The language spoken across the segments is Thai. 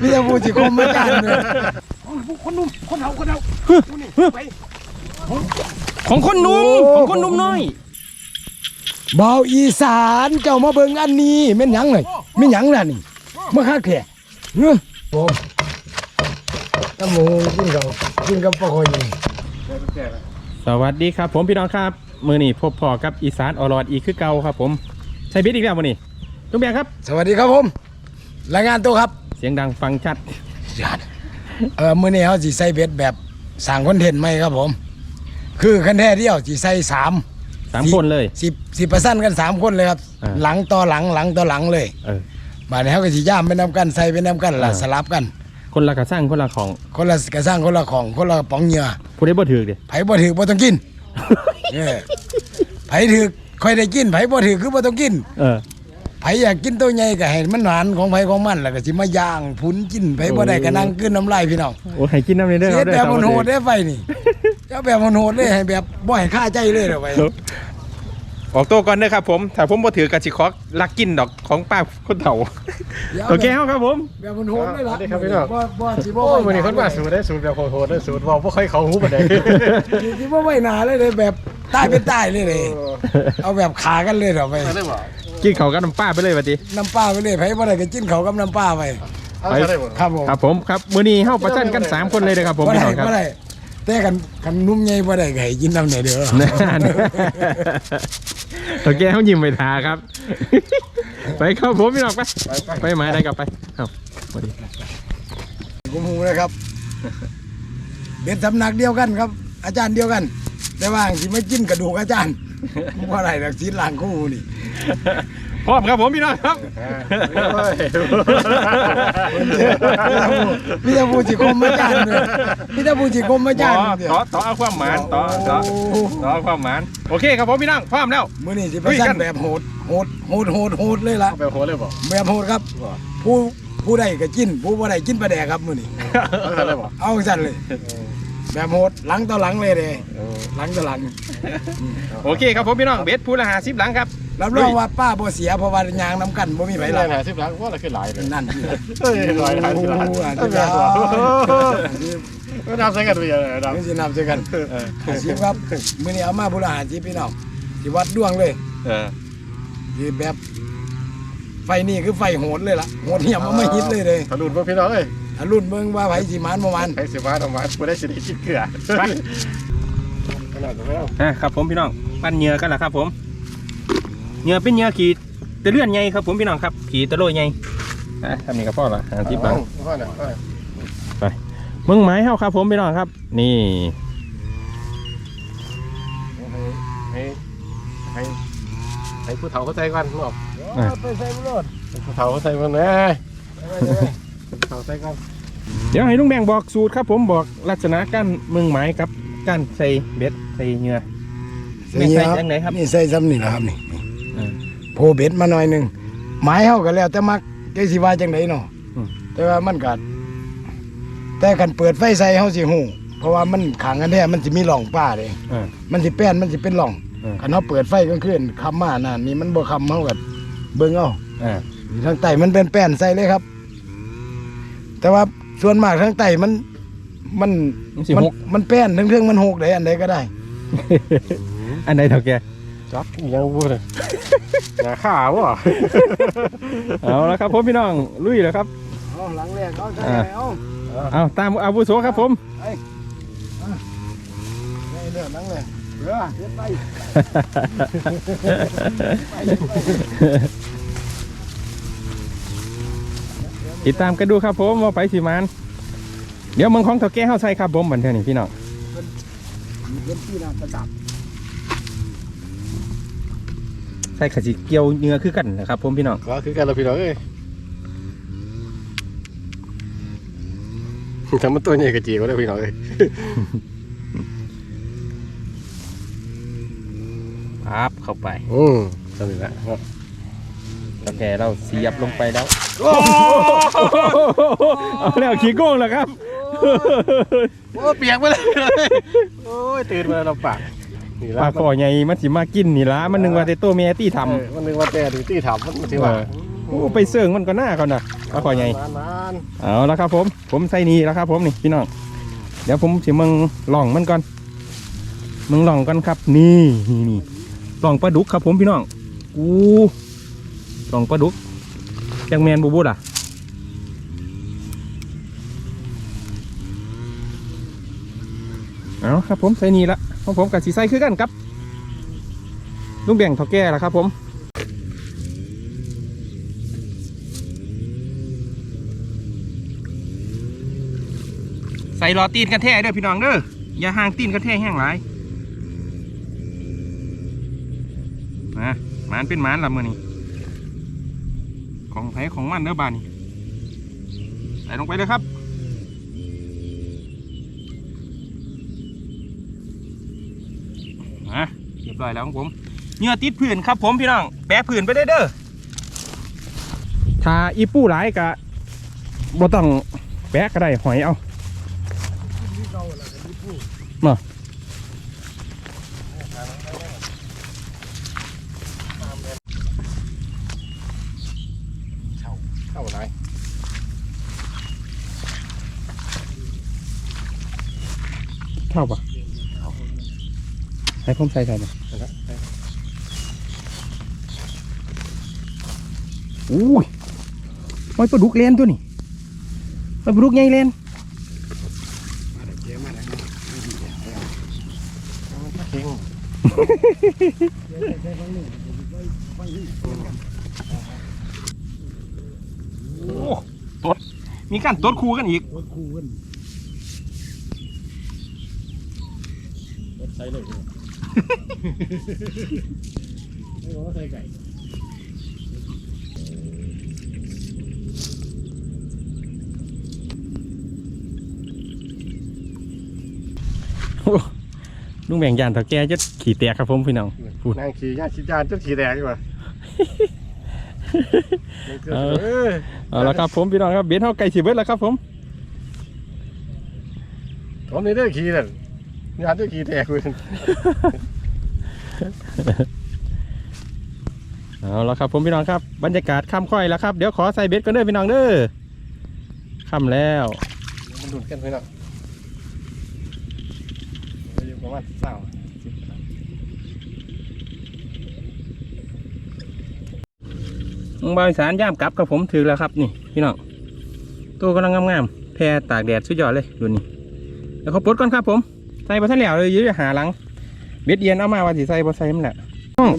มีแต่ผู้จิคมไม่กันเลยคนนุ่มคนเอาคนเอาของคนนุ่มของคนนุ่มน้อยเบาอีสานเจ้ามาเบิ่งอันนี้แม่นหยังเลยแม่นหยังล่ะนี่มาคักแท้เฮ้อผมตะมูกินกับกินกับปลาคอยสวัสดีครับ ผมพี่น้องครับ มือนี่พบพอกับอีสานอรอดอีกคือเก่าครับผม ใช้บิดอีกแล้วมือนี่ลุงแบงครับ สวัสดีครับผม รายงานตัวครับเสียงดังฟังชัดเออมื้อนี้เฮาสิใส่เบ็ดแบบสร้างคอนเทนต์ใหม่ครับผม คือคันแท้เดียวสิใส่สามสามคนเลยสิบสิบประสันกันสามคนเลยครับ อ่า หลังต่อหลังหลังต่อหลังเลยเออ บาดนี้เขาก็สิย่ามไปนํกันใส่ไปนํกันล่ะอ่า สลับกัน คนละกระสร้างคนละของคนละกระสร้างคนละของคนละป๋องเหงื่อผู้ได้บ่ถือเด้ไผบ่ถือบ่ต้องกิน เออไผถือ ค่อยได้กินไผบ่ถือคือบ่ต้องกินเออ ไผอยากกินตัวใหญ่ก็ให้มันหวานของไผของมันแล้วก็สิมาย่างผุนกินไผบ่ได้ก็นั่งกลืนน้ำลายพี่น้องโอ้ให้กินน้ำเลยเด้อคเฮ็รับดเด้อแบบครับมันโหดได้ไฟนี่ เจ้าแบบมันโหดเลยให้แบบบ่ให้ค่าใจเลยเด้อไป ออกตัวก่อนเด้อครับผมถ้าผมบ่ถือกระสิขอลักกินดอกของป้าคนเฒ่าโอเคเอาครับผมแบบมันโหดเลยล่ะสวัสดีครับพี่น้อง บ่บ่สิบ่โอ้ไว้ยวันนี้คนมาสูตรได้สูตรแบบโหดๆได้สูตรว่าบ่ค่อยเขาหูปานใดสิบ่ไว้หน้าเลยเลยแบบใต้เป็นใต้เลยเลยเอาแบบขากันเลยเด้อไปได้บ่กินเขาวกับน้ำป้าไปเลยบัดนี้น้ำปลาไปเลยไผบ่ได้ก็กินเขาวกับน้ำปลาไปเอาได้บ่ครับผมครับผมครับมื้อนี้เฮาประชันกันสามคนเลยนะครับผมบ่พี่ได้น้องครับ บ่ได้ แต่กันกันนุ่มใหญ่บ่ได้ก็ให้กินน้ำเนี่ยเด้อนั่นโอเคเขายิ้มไปทาครับ ไปเข้าผมพี่น้องไป ไปหมายได้กลับไปเอาสวัสดีผมหูนะครับเป็นสำนักเดียวกันครับ อาจารย์เดียวกัน แต่ว่าสิไม่กินกระดูกอาจารย์เพราะอะไรดอกชิ้นล่างคู่นี่ พร้อมครับผมพี่น้องครับมีแต่ผู้จิคมอาจารย์เลยมีแต่ผู้จิคมอาจารย์เดียวต่อต่อเอาความหมานต่อต่อต่อเอาความหมานโอเคครับผมพี่น้องพร้อมแล้วมื้อนี้สิประชันแบบโหดโหดโหดโหดโหดเลยล่ะเอาแบบโหดเลยบ่แบบโหดครับผู้ผู้ใดก็กินผู้บ่ได้กินปลาแดกครับมื้อนี้เอาได้บ่เอาสั่นเลย แบบโหดหลังต่อหลังเลยเด้หลังต่อหลัง โอเคครับผมพี่น้องเบสพูละหาสิบหลังครับรับรองว่าป้าบ่เสียเพราะว่ายางน้ำกันบ่มีไผไปหหลัลางยหาสิบล้านว่าอะไรคือหลายเลยนั่นที่เฮ้ยหลายหลายหลายโอ้โหอ่านเอาที่แบบยาวก็ทำใส่กันไปอย่างไรดนี่สินำเจอกันหาสิครับมื้อนี้เอามาบุรหาสิพี่น้องที่วัดดวงเลยเออที่แบบไฟนี่คือไฟโหดเลยล่ะโหดเหี้ยมเอามาฮิตเลยเลยถลุนพวกพี่น้องเอ้ย ถ้ารุ่นเบิ่งว่าไผสิมานบ่มานใครสิมาต้องมาบ่ได้สิได้กินเกลือขนาดนั้นแล้วอะครับผมพี่น้องปั้นเหงื่อกันละครับ ผมเหงื่อเป็นเหงื่อขีดตะเลื่อนใหญ่ครับ ผมพี่น้องครับขีดตะโลยใหญ่อะทำนี่ก็พอละหาสิบหลังพ่อน่ะพ่อมึงไม้เฮาครับ ผมพี่น้องครับ นี่ให้ให้ให้ผู้เฒ่าเข้าใจกันบอกไปใส่บุรถผู้เฒ่าเข้าใจกันแน่ผู้ เฒ่าใจกันเดี๋ยวให้ลุงแดงบอกสูตรครับ ผมบอกลักษณะการมึงไม้กับการใส่เบ็ดใส่เหงื่อไม่ใส่จังไหนครับนี่ใส่ซ้ำนี่นะครับนี่นี่อืมโพเบ็ดมาหน่อยหนึงหมายเฮาก็แล้ว แต่มักแกสิว่าจังไดเนาะอืม แต่ว่ามันก็แต่คันเปิดไฟใส่เฮาสิฮู้เพราะว่ามันขังกันแท้มันสิมีร่องป้าเด้อ่ามันสิแป้นมันสิเป็นร่องอืม คันเฮาเปิดไฟกลางคืนคำมานั่นนี่มันบ่คำเฮาก็เบิ่งเอาอ่า ทางใต้มันเป็นแป้นใส่เลยครับ แต่ว่าส่วนมากทางใต้มันมันมันสิมันหก มันแป้นทั้งเรื่องมันหกได้อันใดก็ได้ อันไหนเท่าแกจับยังพูดเลยหน้าข่าวะเอาละครับผมพี่น้องลุยแล้วครับ เอาหลังแรกเอาใส่อ่าเอาเอาตามอาวุโสครับผมนี่เด้อหลังแรกเด้อเฮ็ดไป ติดตามกันดูครับผมว่าไปสิมานเดี๋ยวมึงของเท่าแก่เฮาใส่ครับผมบันเทิงนี่พี่น้องเฮ็ดที่น่าประจับใส่ขจิเกี่ยวเหนื้อคือกันนะครับผมพี่น้องก็คือกันเราพี่น้องเอ้ยทำมันตัวใหญ่กระจีก็ได้พี่น้องเอ้ยพับเข้าไป อืมสนุกละ เท่าแก่เราเสียบลงไปแล้วเอาแล้วขี้โกงแล้วครับโอ้เปียกไปเลยโอ้ยตื่นมาลำบากนี่ปลาคอใหญ่มันสิมากินนี่ละมันนึงว่าแต่ตัวเมียตี้ทเออมันนึกว่าแต่ดีที่ถามมันสิว่าำโอ้ไปเสื่องมันก็หน้าเขาน่ะปลาคอใหญ่นานนานเอาละครับผมผมใส่นี่แล้วครับผมนี่พี่น้องเดี๋ยวผมสิมึงลองมันก่อนมึงลองกันครับ นี่นี่นี่ลองปลาดุกครับผมพี่น้องอู้ ลองปลาดุกจังแมนบูบูดอะเอาครับผมใส่นี่ละของผมกับสีใสคือกันครับลูกแบ่งท่าแก่ละครับผมใส่รอตีนกันแท้เด้อพี่น้องเด้ออย่าห่างตีนกันแท้แห้งหลายมาหมานเป็นหมานละมือนี้ ของไผของมันเด้อบานนี่ใส่ลงไปเลยครับนะเรียบร้อยแล้วของผมเนื้อติดผื่นครับผมพี่น้องแปะผื่นไปได้เด้อถ้าอีปูหลายกะบ่ต้องแปะก็ได้หอยเอา เข้าปะให้ผมใส่ใส่ปะนะครับอุ้ยหอยปลาดุกเลนตัวนี่หอยปลาดุกใหญ่เลนจริงโอ้ตดมีการตดคู่กันอีกคู่กัน ใส่เลย ไม่บอกว่าใส่ไก่ลุงแบ่งยานเถาแก่จะขี่แตกครับผมพี่น้องพูดนางขี่ญาติชิดยานจนขี่แดงดีกว่าเออเออเอาละครับผมพี่น้องครับเบียนเท่าไก่สีเบิดแล้วครับผมผมนี่ได้ขี่นั่นญาติได้ขี่แดงเลย เอาละครับผมพี่น้องครับบรรยากาศค่ำค่อยแล้วครับเดี๋ยวขอใส่เบ็ดกันเด้อพี่น้องเด้อค่ำแล้วมันดุดกันไปแล้วอยู่ประมาณเศร้าสิบครับมึงบาวอีสารย่ามกลับครับผมถือแล้วครับนี่พี่น้องตัวกำลังงามๆแพรตากแดดสุดยอดเลยดูนี่เดี๋ยวเขาปลดก่อนครับผมใส่บะทันเหลวเลยยืดหาหลัง เบ็ดเย็นเอามาว่าสิใส่บะใส่มันแหละน้อง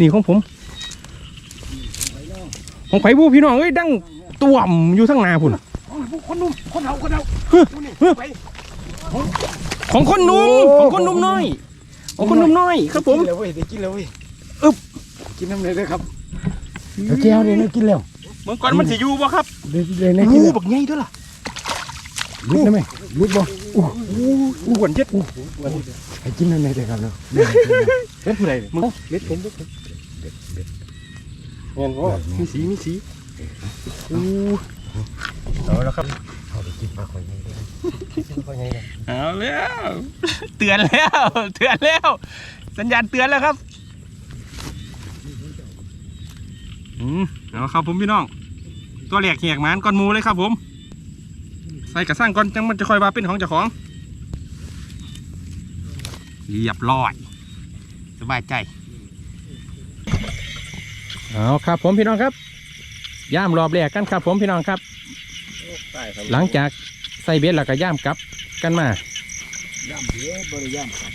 นี่ของผมของไผ่บูพี่น้องเอ้ยดังต่วมอยู่ทั้งหนาพุ่นคนนุ่มคนเอาคนเอาของคนหนุ่มของคนหนุ่มน้อยของคนหนุ่มน้อยครับผมกินแล้วเว้ยได้กินแล้วเว้ยอึ๊บกินน้ำเลยด้วยครับเดี๋ยวแก้วเนี่ยนะกินแล้วเมื่อก่อนมันสิอยู่บ่ครับเดี๋ยวเดี๋ยวนะกินอู้แล้วบักใหญ่ด้วยล่ะ ลุดได้ไหมลุดบ่อู้อู้หวนเจ็ดให้กินน้ำเลยเด้อครับเนาะเล็ดผู้ใดมึงเล็ดผมเล็ดผมเงินว่ามีสีมีสีอู้เอาแล้วครับเอาไปกินปลาข่อยนี่เด้อก็ไงเนี่ยเอาแล้วเตือนแล้วเตือนแล้ว สัญญาณเตือนแล้วครับอืมเอาครับผมพี่น้อง ตัวแหลกแหกหมานก้อนหมูเลยครับผม ใส่กระสังก่อนจังมันจะคอยว่าเป็นของเจ้าของเรียบร้อยสบายใจเอาครับผมพี่น้องครับย่ามรอบแรกกันครับ ผมพี่น้องครับ หลังจากใส่เบ็ดแล้วก็ย่ามกลับกันมาย่ำเด้อบริย่ำครับ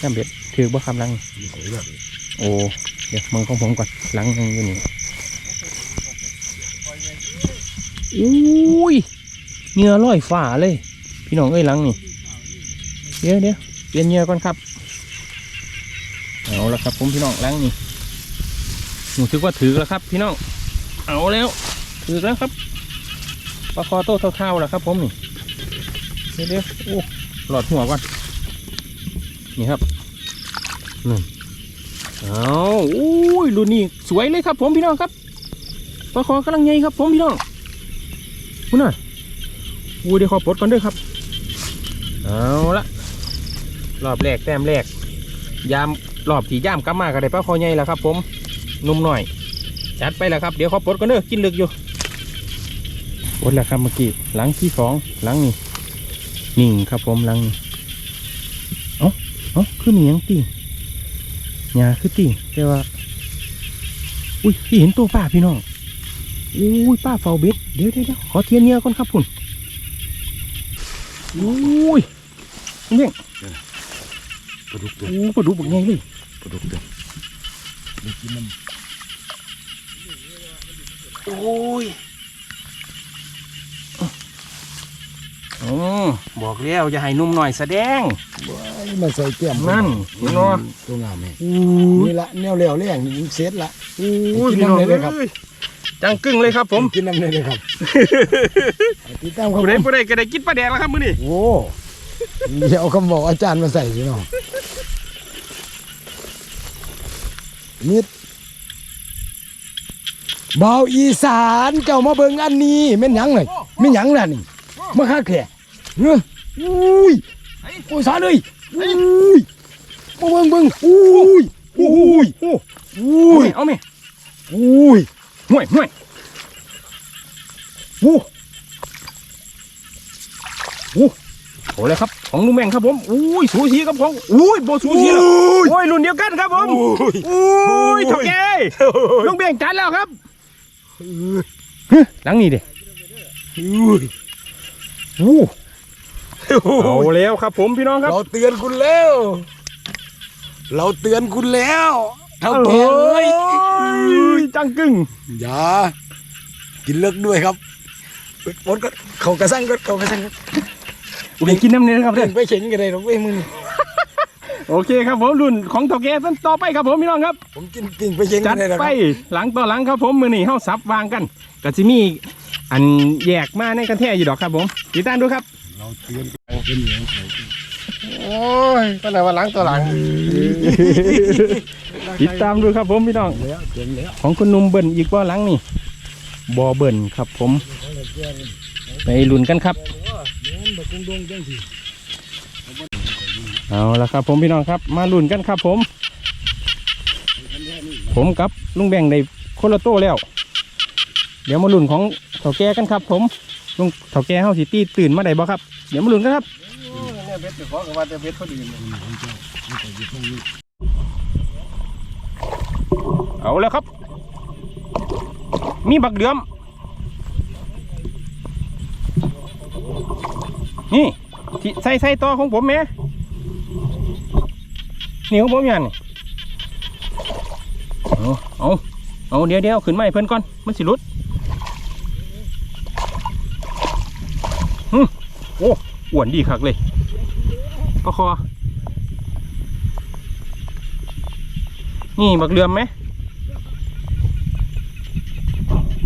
ย่ามเบ็ดถือบ่คำลังโอ้เดี๋ยวมึงของผมก่อนหลังยังอยู่นี่อุ้ย เหงื่อลอยฝ่าเลย พี่น้องเอ้ยหลังนี่เดี๋ยวเดี๋ยวเปลี่ยนเหงื่อก่อนครับเอาละครับผมพี่น้องหลังนี่หนูถือว่าถือแล้วครับ พี่น้องเอาแล้วถือแล้วครับปลาคอโต้เท่าๆแล้วครับ ผมนี่เดี๋ยวเดี๋ยวโอ้หลอดหัวก่อนนี่ครับนี่เอาอุ้ยรุ่นนี้สวยเลยครับ ผมพี่น้องครับปลาคอกำลังใหญ่ครับ ผมพี่น้องคุณน่ะ อู้เดี๋ยวขอปลดก่อนเด้วยครับ เอาละรอบแรกแต้มแรก ยามรอบที่ย่ามกลับมาก็ได้ปลาคอใหญ่แล้วครับ ผมนุ่มหน่อย จัดไปแล้วครับ เดี๋ยวขอปลดก่อนเด้อกินลึกอยู่ปลดแล้วครับเมื่อกี้หลังที่สองหลังนี้นิ่งครับผมหลังนี้เอ้าเอ้าคือมีหยังตีหญ้าคือตีแต่ว่า อุ้ยพี่เห็นตัวป้าพี่น้องอุ้ยป้าเฝ้าเบ็ดเดี๋ยวเดี๋ยวเดี๋ยวขอเทียนเงียก่อนครับคุณ อุ้ยเนี่ยปลาดุกตัวโอ้ปลาดุกบักใหญ่เลยปลาดุกตัวด้กินมันโอ้ย อ๋อบอกแล้วอย่าให้นุ่มหน่อยแสดงว้ายมาใส่แก้มนั่นเห็นบ่ตัวงามแม่อู้ยนี่ละแนวเลี้ยวเลี้ยงนี่เสร็จละอู้ยกินพี่น้องน้ำเลยครับเอ้ยจังกึ่งเลยครับ ผมกินน้ำเลยเลยครับติดตามครับผู้ใดผู้ใดก็ได้กินปลาแดกแล้วครับมื้อนี้โอ้เดี๋ยวเอาคำบอกอาจารย์มาใส่สิเนาะนิดเบาวอีสานเจ้ามาเบิ่งอันนี้แม่นหยังเลยแม่นหยังน่ะนี่มาคักแค่ เฮ้ยอุ้ยโอ้ยสาเลยอุ้ยมาเบิ่งเบิ่งอุ้ยอุ้ยโอ้อุ้ยเอาไหมอุ้ยห่วยห่วยโอ้โอ้เลยครับของลุงแม่งครับผมอุ้ยสูสีครับของอุ้ยโบสูสีแล้วยโอ้ยรุ่นเดียวกันครับผมอุ้ยอุ้ยถกแกลุงแบ่งจันแล้วครับฮึหลังนี้เด้อุ้ยโอ้ เอาแล้วครับ ผมพี่น้องครับ เราเตือนคุณแล้ว เราเตือนคุณแล้วเท่าแก่โอ้เอ้ยยจังกึ่งอย่ากินเลิกด้วยครับปดก็เขากระสังก็เขากระสังก็ไปกินน้ำเนี่ยนะครับเดิเด้อนไปเข็นกันเลยหรอกเว้ยมึงโอเคครับผมรุ่นของถกแกต้นต่อไปครับผมพี่น้องครับผมกินปิ่งไปเข็นจักัดนเลยหรอกไปครับหลังต่อหลังครับผมมือนี่เฮาซับวางกันก็จะมีอันแยกมาในกันแท้อยู่ดอกครับผมติดตามดูครับ เราเตือนเป็นอย่างไรโอ้ยตั้งแต่วันหลังตัวหลังติดตามดูครับผมพี่น้องแล้วเตือนแล้วของคุณหนุ่มเบิ่นอีกบ่หลังนี่บอเบิ่นครับผม ไปลุ้นกันครับแม่นบักคงดงจังสิเอาละครับผมพี่น้องครับ มาลุ้นกันครับผม ผมกับลุงแบงได้คนละโต้แล้ว เดี๋ยวมาลุ้นของเถ่าแก่กันครับผม ลุงเถ่าแก่เฮาสิตีตื่นมาได้บ่ครับ เดี๋ยวมาลุ้นกันครับเนี่ยเบ็ดจะขอกับว่าจะเบ็ดพอดีเลยเอาแล้วครับ มีบักเดือม นี่ที่ใส่ใส่ต่อของผมแหม่นี่ของผมอยันนี่เอาเอาเอาเดี๋ยวเดี๋ยวขึ้นมาให้เพิ่นก่อน มันสิหลุด โอ้อ้วนดีคักเลยปลาคอ นี่บักเรือมไหม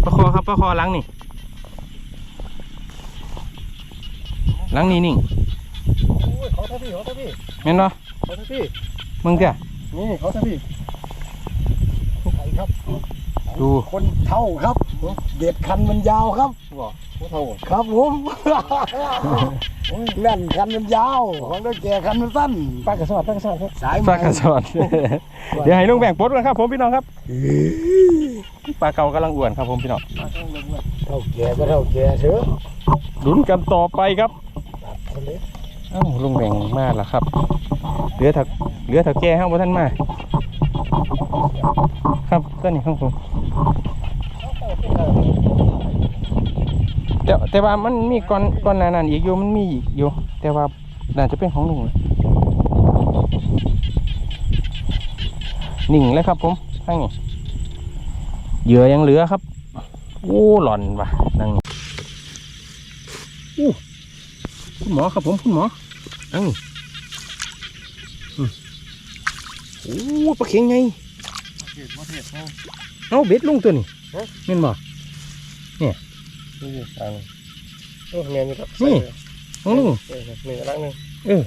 ปลาคอครับปลาคอหลังนี่หลังนี่นิ่งโอ้ยเขาท่าพี่เขาท่าพี่เห็นปะเขาท่าพี่มึงเจ้ะนี่เขาท่าพี่ใครครับ ดูคนเท่าครับ เด็ดคันมันยาวครับบอกเขาเท่าครับผมแน่นคันมันยาวของตัวแก่คันมันสั้นปลากระสอบปลากระสอบครับสายปลากระสอดเดี๋ยวให้ลุงแบ่งปลดกันครับ ผมพี่น้องครับปลาเก่ากำลังอ้วนครับผมพี่น้องเท่าแก่ก็เท่าแก่เถอะลุ้นกันต่อไปครับตัด เอ้าลุงแบ่งมาแล้วครับ เหลือถักเหลือถักแก่ห้าท่านมา ครับต้นนี้ของผมแต่แต่ว่ามันมีก่อนก่อนหนานั้นอีกอยู่มันมีอีกอยู่ แต่ว่าน่าจะเป็นของลุงเลยนิ่งเลยครับผมทั้งนี้เหยื่อยังเหลือครับโอ้หล่อนว่ะนั่งอู้ คุณหมอครับผมคุณหมออังอืมโอ้ปลาเข็งไงเทศมาเทศเขาเอาเบ็ดลุงตัวนี้เห็นบ่นี่อันโอ้เนียนอยู่ครับของลุงเออหนึ่งรังหนึ่ง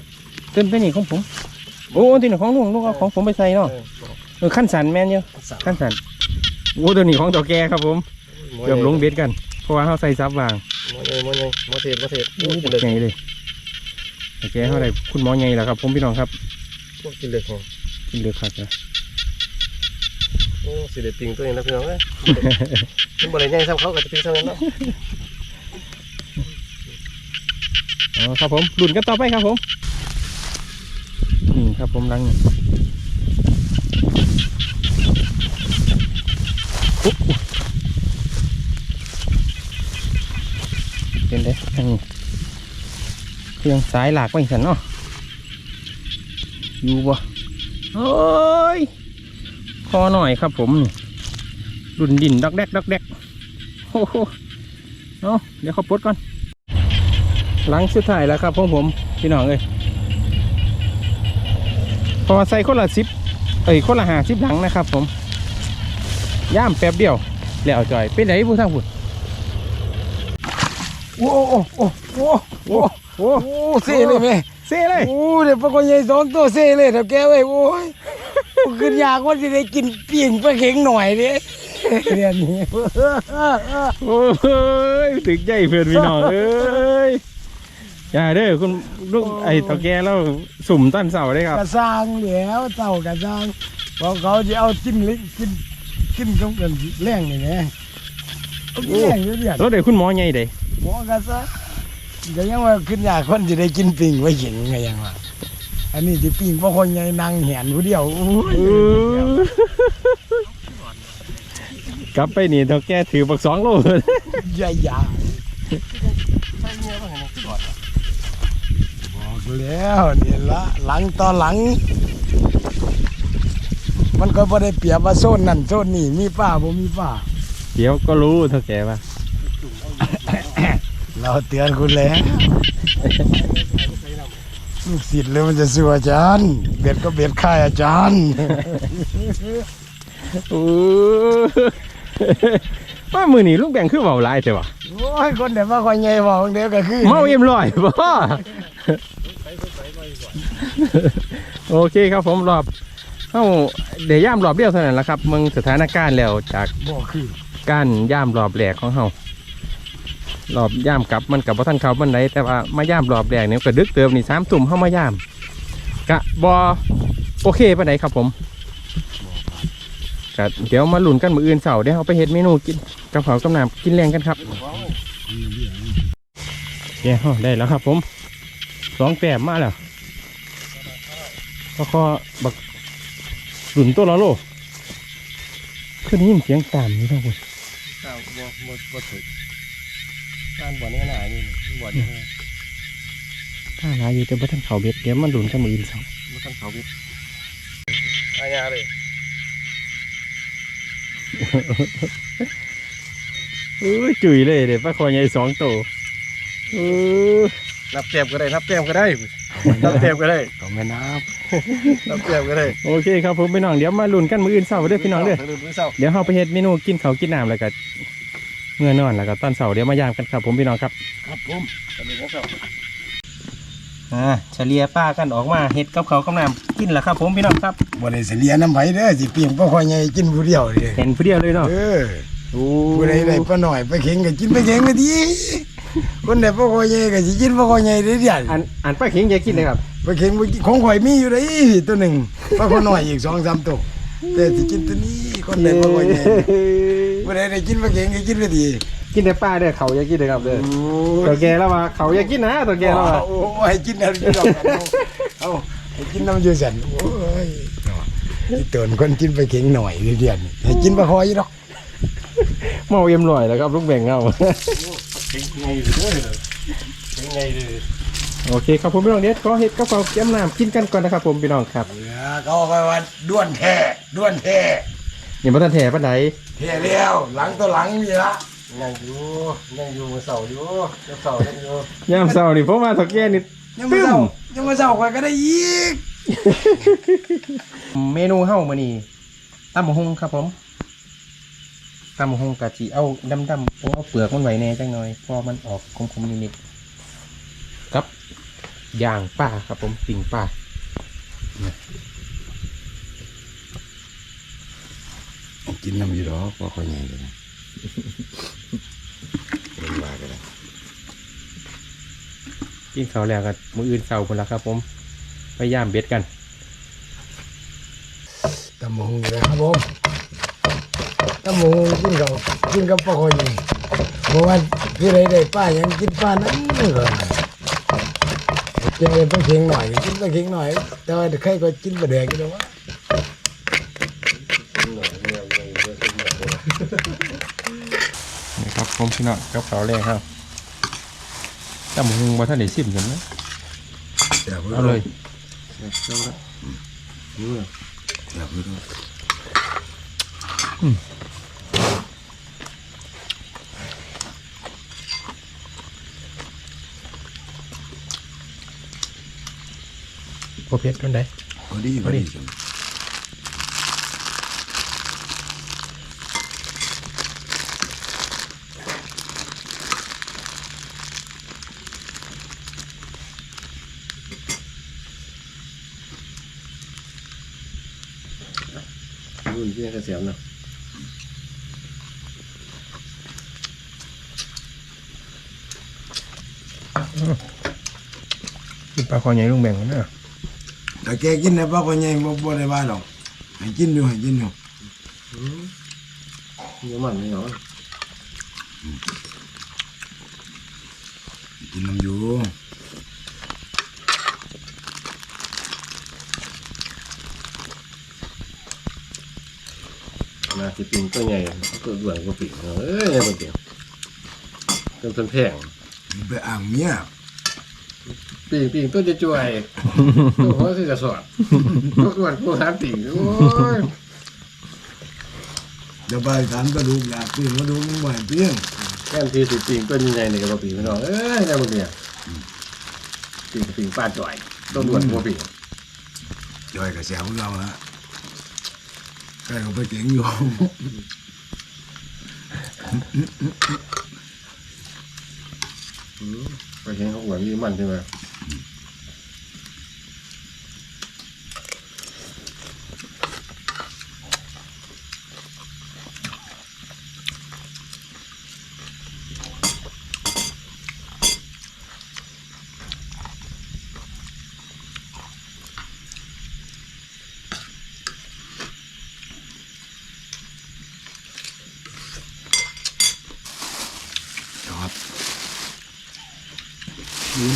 เต้นไปนี่ของผมโอ้ตัวนี้ของลุงลุงเอาของผมไปใส่เนาะเออขั้นสันแม่นเยอะขั้นสันโอ้ตัวนี้ของตัวแกครับผมเกือบลงเบ็ดกัน เพราะว่าเขาใส่ซับวางมอเลยมอ เลยมอเทศมอเทศโอ้กินตัเลวยใหญ่เลยตัวแกเขาได้คุณหมอใหญ่แล้วครับ ผมพี่น้องครับกินเลยกกินเลือกคักเลยโอ้สิเด็ดปิงตัวนี้นะพี่น้องเอ้ยมันบ่ได้ใหญ่ซ้ำเขาก็จะปิงซ้ำนั้นเนาะอ๋อครับผมลุ้นกันต่อไปครับผมนี่ครับผมลังนี่อุ๊บอุ๊บ เป็นไงอันนี้เครื่องสายหลากไปสันเนาะอยู่บ่โอ้ยคอหน่อยครับผมรุ่นดินดอกแดกดอกแดกโอ้โหเอาเดี๋ยวเขาปลดก่อน หลังสุดท้ายแล้วครับผมผมพี่น้องเอ้ยพอใส่คนละสิบเอ้ยคนละหาสิบหลังนะครับผมย่ามแป๊บเดียวแล้วจ่อยเป็นไหนผู้ทั้งผู้ โอ้โอ้โอ้โอ้โอ้โหโอ้เซ่เลยแม่เซ่เลยโอ้เดี๋ยวปลาคนใหญ่สองตัวเซ่เลยเถ้าแกเว้ยโอ้ยขึ้นอยากว่าจะได้กินเปิ่งปลาเข็งหน่อยดิเรียนนี้โอ้ยถึงใจเพื่อนพี่น้องเอ้ยอย่าเด้อคุณลูกไอ้ตอแกแล้วสุ่มต้นเสาได้ครับกระซังแล้วเต่ากระซังเพราะเขาจะเอาจิ้มลิ้นกินกินกับกันแรงนี่แหละเอาแรงอยู่เดียแล้วเดี๋ยวคุณหมอใหญ่เด้ห มอกระซังก็ยังว่าขึ้นอยากคนจะได้กินปิ่งไว้เข็งไงยังว่าอันนี้ที่ปิ่งเพราะคนใหญ่นางเหียนผู้เดียวโอ้ยเออกลับไปนี่ตอแกถือบักสองโลใหญ่ยาใส่เงี้ยบ่เห็นมันคือหลอดอะบอกแล้วนี่ละหลังต่อหลัง มันก็บ่ได้เปรียบว่าโซนนั่นโซนนี่มีป้าบ่มีป้าเดี๋ยวก็รู้เท่าแกว่า เราเตือนคุณแล้วลูกศิษย์เลยมันจะสู้อาจารย์ เบ็ดก็เบ็ดค่ายอาจารย์โอ้ว่ามือนี่ลูกแบ่งคือเบาหลายใช่ปะโอ้ยคนเดี๋ยวมาคอยใหญ่บอกเดี๋ยวก็คือ เมาเอ็มลอยบ่โอเคครับผมรอบเอ้าเดี๋ยวย่ามรอบเดียวเท่านั้นแหละครับมึงสถานการณ์แล้วจากบ่คือการย่ามรอบแรกของเฮา รอบย่ามกลับมันกับบ่ทันเขาบันไดแต่ว่ามาย่ามรอบแรกเนี่ยก็ดึกเติมนี่สามตุ่มเข้ามาย่ามกะบอโอเคปานไหนครับผมกะเดี๋ยวมาหลุนกันมืออื่นเสาร์เดี๋ยวเอาไปเฮ็ดเมนูกินกับเขาวกับน้ำกินแรงกันครับเย้ยได้แล้วครับผมสองแต้มมาแล้วก็ขอบักหลุนตัวละโลคือได้ยินเสียงตามนี่ครับผม ข้าวบ่บ่บ่ถึกการบ่นี่หนานี่บ่นี่ถ้าหลายอยู่แต่บ่ทันเขาเบ็ดเดี๋ยวมันหลุนกันมืออื่นเสาร์บ่ทันเขาวิทย์อาญาเลยเอ้ยจุ๋ยเลยเดี๋ยวป้าคอใหญ่สองตัวเออนับแต้มก็ได้นับแต้มก็ได้นับแต้มก็ได้ก็ไม่นับนับแต้มก็ได้โอเคครับผมพี่น้องเดี๋ยวมาลุ้นกันมืออื่นเสาร์เด้อพี่น้องเด้อลืมมื้อเช้าเดี๋ยวเราไปเฮ็ดเมนูกินข้าวกินน้ำแล้วก็เมื่อนอนแล้วก็ตอนเสาร์เดี๋ยวมายามกันครับ ผมพี่น้องครับครับผมก็ลืมมื้อเช้าอ่าเฉลี่ยป้ากันออกมาเฮ็ดกับข้าวกับน้ำกินแล้วครับ ผมพี่น้องครับบ่ได้เสียน้ำไผเด้อสิเปียงบ่คอยใหญ่กินผู้เดียวเด้อเห็นผู้เดียวเลยเนาะเออโอ้ผู้ใดได้ปลาหน่อยไปเข็งก็กินไปเข็งก็ดีคนใดบ่คอยใหญ่ก็สิกินบ่คอยใหญ่เด้อเดี๋ยวอันอันป้าเข็งอยากกินเลยครับไปเข็งบ่กินของข่อยมีอยู่เด้ตัวหนึงปลาคอน้อยอีก2-3ตัวแต่สิกินตัวนี้คนใดบ่คอยใหญ่ ผู้ใดได้กินไปเข็งก็กินไปดีกินแต่ป้าเด้อเขาอยากกินเลยครับเด้อตัวแกแล้วว่าเขาอยากกินนะตัวแกแล้วว่าโอ้ให้กินน้ำอยู่ดอกกันเอาเอาให้กินน้ำอยู่สันโอ้ยที่เตือนคนกินไปเข็งหน่อยเดียวนี่ให้กินปลาคอยอยู่ดอกเมาเอ็มลอยแล้วครับลูกแบ่งเอาเก่งไงเด้อเก่งไงเด้อโอเคครับผมพี่น้องเดี๋ยวขอเฮ็ดกับข้าวเกี๊ยมน้ำกินกันก่อนนะครับผมพี่น้องครับเออเขาไปว่าด้วนแท้ด้วนแท้อย่ามาทันแถปาน ใดแท้แล้วหลังตัวหลังนี่ละยังอยู่ยังอยู่มื้อเช้าอยู่มื้อเช้ายังอยู่ยามเช้านี่ผมว่าถกแก่นี่ยังมาเศร้ายังมาเศร้าข่อยก็ได้อีกเมนูเฮ้ามื้อนี้ตำบักหุ่งครับผมตำบักหุ่งกะจิเอาดำๆผมเอาเปลือกมันไว้แหน่จังหน่อยเพอมันออกคมๆนิดๆกับย่างป้าครับผมปิ่งป้า นน้ำอยู่ดอกปลาคอยใหญ่เลยเรื่องว่าก็ได้กินข้าวแล้วก็มื้ออื่นเช้าพุ่นละครับ ผมไปย่ามเบ็ดกันำหมูเลยครับผมตำหมูกินกับกินกับปลาคอยนี่เมื่อวานคือได้ได้ป้ายังกินป้านั้นเลยกินเลยไปเคียงหน่อยกินไปเคียงหน่อย แต่ว่าใครก็กินปลาแดกกันแล้ววะ มพี่น้องกับเขาวแรกครับจำหงว่าท่านได้ซิมกันนะเอาเลยโอเพชรกันได้พอดีพอดี รุ่นที่ เกษียณนะกินปลาคอใหญ่ลุงแบ่งกันนะแต่แกกินนะป้าคนใหญ่บ่บ่ได้ว่าหรอกให้กินอยู่ให้กินอยู่เนื้อมันไม่เหรอ กินน้ำอยู่ นาสิปิงตัวใหญ่ตัวด่วนกว่าปิงเอ้ยยังไม่เกี่ยวจนเป็นแพงไปอ่างเมียปิงปิงตัวจะจ่วยตัวหัวสิจะสอดตัวด่วนกูหาปิงโอ้ยจะไปฐานกระดูกอยากปีนกระดูกมันไหวเปี้ยงแค่ทีสิปิงตัวใหญ่ๆนี่ก็บ่ปิงพี่น้องเอ้ยยังไม่เกี่ยวปิงปิงป้าจ่อยตัวด่วนกว่าปิงจอยกับแซวเราฮะใครก็ไปเก่งอยู่ไปเห็นเขาหวนมีมันใช่ไหมครั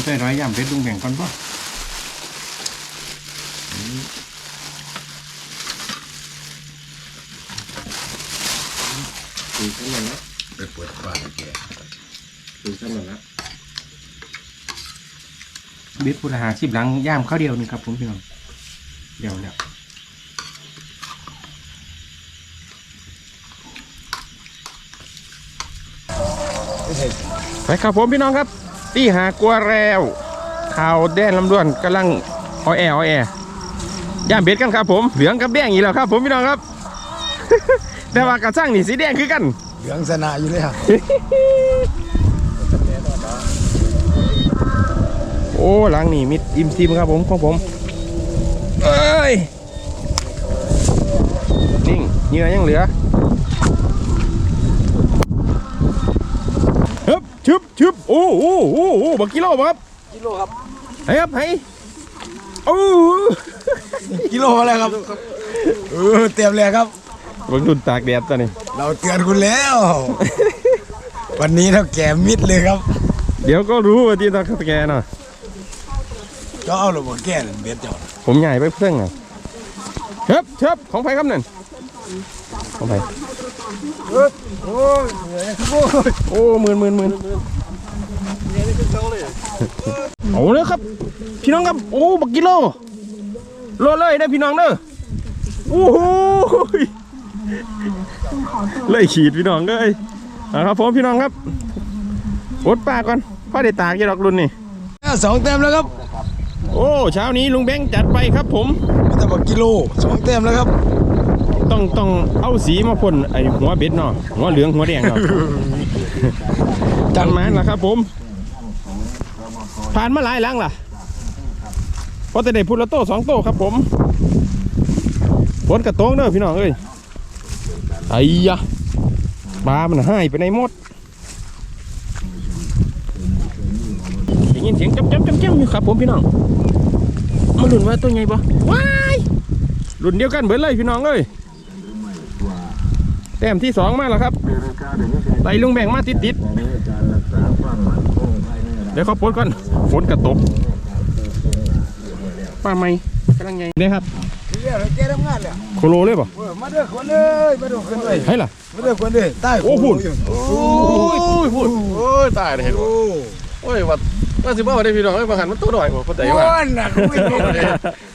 ใส่ร้อยย่ำเพชรลุงแบ่งก่อนป่ะปิงขึ้นมาแล้วไปเปิดฟ้าให้แกปิงขึ้นมาแล้วเบ็ดพุทธหาสิบหลังย่ามข้าวเดียวหนึงครับผมพี่น้องเดี๋ยวแล้วไปครับผมพี่น้องครับ ตีหากลัวแล้วข่าวแดนลำดวนกำลังอ้อแออ้อแอย่ามเบ็ดกันครับผมเหลืองกับแดงอีกแล้วครับ ผมพี่น้องครับ แต่ว่ากระช่างนี่สีแดงคือกัน เหลืองสนะอยู่เลยครับโอ้หลังนี่มิดอิมซิมครับผมของผมเอ้ยนิ่งเหงื่อยังเหลือฮึบ ชึบชึบโอ้โอ้โอ้โอ้บักกิโลบ่ครับกิโลครับให้ครับให้โอ้กิโลอะไรครับเออเตรียมเลยครับบักดุนตากแดดตัวนี้ เราเตือนคุณแล้ว วันนี้เราแก่มิดเลยครับ เดี๋ยวก็รู้ว่าที่ตาแกเนาะก็เอาระบบแก้เบ็ดจอดผมใหญ่ไปเพื่อนไงเชิบเชิบของไผครับนั่นของไผ โอ้ยโอ้หมื่นหมื่นหมื่นเอาเลยครับ พี่น้องครับ โอ้บักกิโลโลเลยได้พี่น้องเด้อโอ้โหเลยขีดพี่น้องเลยเอาครับผมพี่น้องครับอดปากก่อนพ่อได้ตากยี่ดอกรุ่นนี่สองเต็มแล้วครับ โอ้เช้านี้ลุงแบงค์จัดไปครับผมแต่บอกกิโลสองเต็มแล้วครับ ต้องต้องเอาสีมาพ่นไอหัวเบ็ดเนาะหัวเหลืองหัวแดงเนาะจันมาล่ะครับ ผม ผ่านมาหลายหลังล่ะเพราะแต่ได้พุทละโต้สองโต้ครับ ผมฝนกระโตงเด้อพี่น้องเอ้ยไอ้ยะปลามันหายไปในหมดได้ยินเสียงจับจับจับจับอยู่ครับ ผมพี่น้องมาลุ้นว่าตัวใหญ่ปะว้ายรุ่นเดียวกันเบิดเลยพี่น้องเอ้ย แต้มที่สองมาแล้วครับไต่ลุงแบ่งมาติดติดๆเดี๋ยวเขาปลดก่อนฝนกระตกป้าไม่กำลังไงเนี่ยครับเรียกให้แกทำงานเลยโคโลเลยป่ะเออมาเด้อคนเลยมาเด้อคนเลยให้ล่ะมาเด้อคนเลยใต้โอ้พูดโอ้ยพูดโอ้ยตายเลยเห็นบ่โอ้โอ้ยว่าว่าสิบ่ได้พี่น้องเอ้ยบางหันมันตัวหน่อยบ่เข้าใจว่าโอ้ยน่ะกูไม่รู้เลยโอ้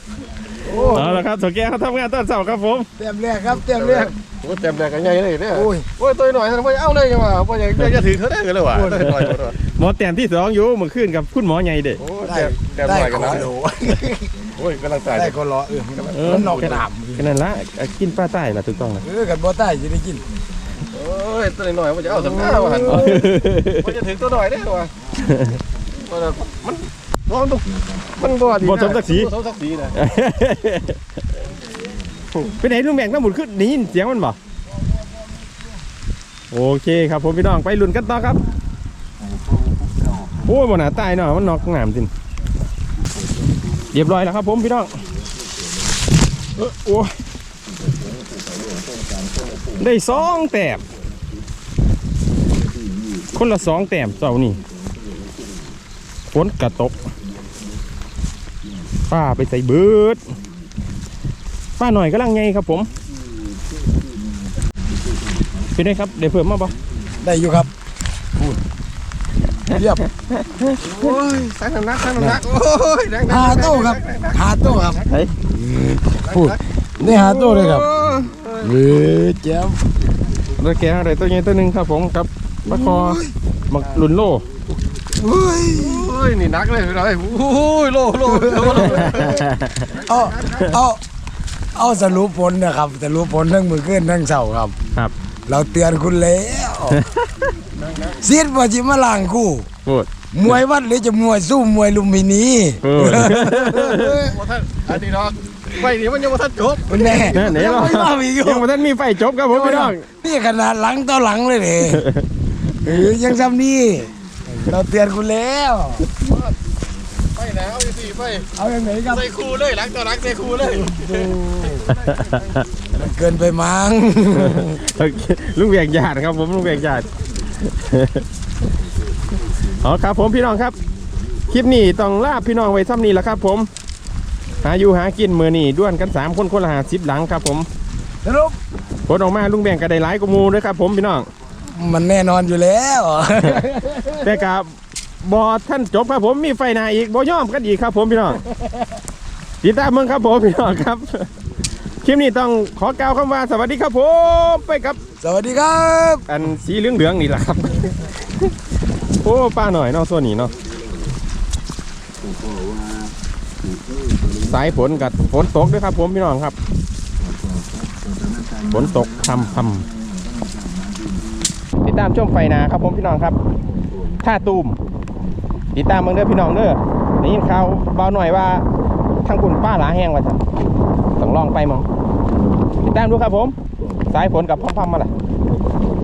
เอาละครับถั่วแกเขาทำงานตอนเสาร์ครับผมเต็มแรกครับเต็มแรกโอ้ยเต็มแรงกันใหญ่เลยเนี่ยโอ้ยโอ้ยตัวหน่อยท่านบ่เอาเลยจังว่าบ่อยากจะถือเธอได้เลยว่ะตัวหน่อยตัวหน่อยหมอแต้มที่สองอยู่เมื่อคืนกับคุณหมอใหญ่เด็กโอ้ยได้แต้มแต้มได้หน่อยขกันอนะโดโอ้ยกำลังตายได้ก็รอเออมันนอกน้ำแค่นั้นละเอากินปลาใต้ละถูกต้องละเออกันบ่ใต้จะได้กินโอ้ยตัวหน่อยบ่จะเอาสักหน้าว่าหันบ่จะถือตัวหน่อยได้ว่ะมัน มันต้องมันบ่ดีบ่สมศักดิ์ศรีสมศักดิ์ศรีนะไปไหนลุงแบ่งน้ำหมุนขึ้นได้ยินเสียงมันบ่โอเคครับผมพี่น้องไปลุ้นกันต่อครับโอ้ยบ่หนาตายเนาะมันนอกงามจริงเรียบร้อยแล้วครับผมพี่น้องเอ้อโอ้ยได้สองแต้มคนละสองแต้มเจ้านี่ฝนกระตก ป้าไปใส่เบิดป้าหน่อยกำลังไงครับผมเป็นไงครับเดี๋ยวเพิ่มมาบ่ได้อยู่ครับพูดเรียบโอ้ยสักน้ำหนักสักน้ำหนักโอ้ยแรงๆหาโต้ครับหาโต้ครับเฮ้ยพูดนี่หาโต้เลยครับเฮ้ยแจ๋วตัวแกอะไรตัวใหญ่ตัวหนึ่งครับผมกับปลาคอมักลุนโลเฮ้ ยโอ้ยนี่หนักเลยพี่น้อยโอ้ยโลโลโลโลเอาเอาเอาสรุปผลนะครับสรุปผลทั้งมือขึ้นทั้งเสาครับ ครับ เราเตือนคุณแล้วเสียดว่าจิมาล่างคู่พูดมวยวัดหรือจะมวยสู้มวยลุมพินีพูดบ่ท่านอันนี้เนาะไปนี่มันยังบ่ทันจบคุณแน่นั่นไหนยังเราไม่มาอีกอยู่ยังมาท่านมีไฟจบครับผมพี่น้องนี่ขนาดหลังต่อหลังเลยเด้เออยังซ้ำนี่ เราเตือนคุณแล้ว ไปแล้วจังซี่ไปเอาอย่างไหนครับใส่คู่เลยหลังต่อหลังใส่คู่เลยมันเกินไปมั้งลุงเวียงญาติครับผมลุงเวียงญาติเอาครับผมพี่น้องครับ คลิปนี้ต้องลาพี่น้องไว้ซ้ำนี้แหละครับ ผม หาอยู่หากินมือนี่ด้วนกันสามคนคนละหาสิบหลังครับ ผมสรุปผลออกมาลุงแบ่งกระไดหลายกว่าหมูด้วยครับ ผมพี่น้อง มันแน่นอนอยู่แล้ว แต่กับบอท่านจบครับผมมีไฟหนาอีกบอย่อมกันอีกครับ ผมพี่น้องติดตามเมืองครับผมพี่น้องครับคลิปนี้ต้องขอกล่าวคำว่าสวัสดีครับผมไปกับ สวัสดีครับ อันสีเหลืองเหลืองๆนี่แหละครับ โอ้ป้าหน่อยเนาะส่วนนี้เนาะสายฝนกับฝนตกด้วยครับ ผมพี่น้องครับ ฝนตกทำทำ ติดตามช่วงไฟนาครับผมพี่น้องครับท่าตูมติดตามเมืองเด้อพี่น้องเด้อได้ยินข่าวเบาหน่อยว่าทางคุณป้าหลาแห้งว่าจะต้องลองไปมั้งติดตามดูครับผม สายฝนกับพอมๆมาล่ะ